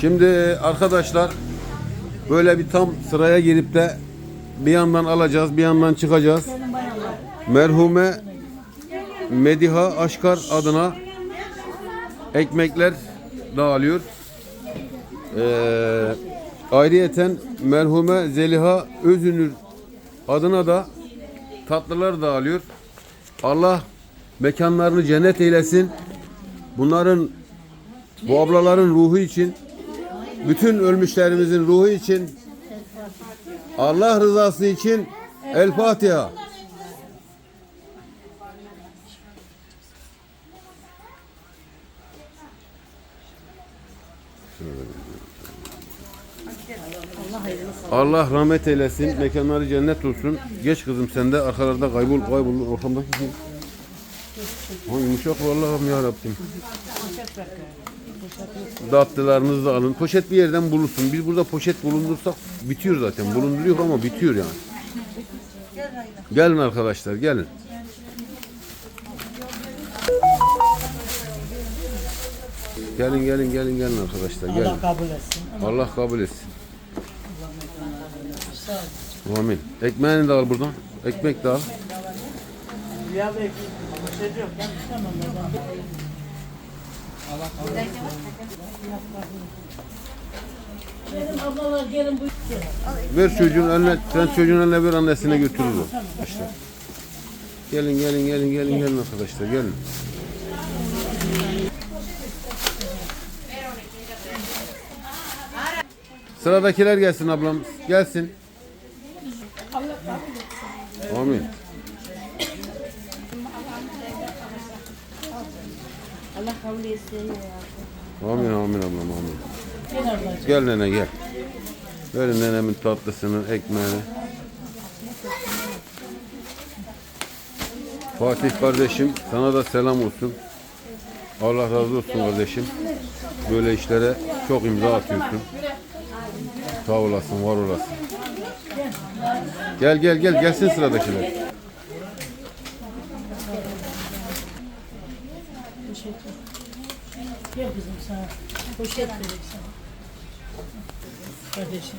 Şimdi arkadaşlar böyle bir tam sıraya girip de bir yandan alacağız, bir yandan çıkacağız. Merhume Mediha Aşkar adına ekmekler dağılıyor. Ee, ayrıyeten merhume Zeliha Özünür adına da tatlılar dağılıyor. Allah mekanlarını cennet eylesin. Bunların bu ablaların ruhu için bütün ölmüşlerimizin ruhu için Allah rızası için El Fatiha. Allah rahmet eylesin. Mekanları cennet olsun. Geç kızım sen de arkalarda kaybol kaybol ortamdaki Ha, yumuşak vallahi ya Rabbim. Dağıttılarınızı da alın. Poşet bir yerden bulursun. Biz burada poşet bulundursak bitiyor zaten. Bulunduruyor ama bitiyor yani. Gelin arkadaşlar gelin. Gelin gelin gelin gelin arkadaşlar gelin. Allah kabul etsin. Allah kabul etsin. Amin. Ekmeğini de al buradan. Ekmek de al. Ya Ver çocuğun eline, sen çocuğun eline ver annesine götürür o. İşte. Gelin gelin gelin gelin gelin arkadaşlar gelin. Sıradakiler gelsin ablam. Gelsin. Amin. Allah kabul etsin ya. Amin amin ablam amin. Gel ablacığım. Gel nene gel. Verin nenemin tatlısını, ekmeğini. Fatih kardeşim sana da selam olsun. Allah razı olsun kardeşim. Böyle işlere çok imza atıyorsun. Sağ olasın, var olasın. Gel gel gel gelsin sıradakiler. Gel kızım sana. Poşet vereyim sana. Kardeşim.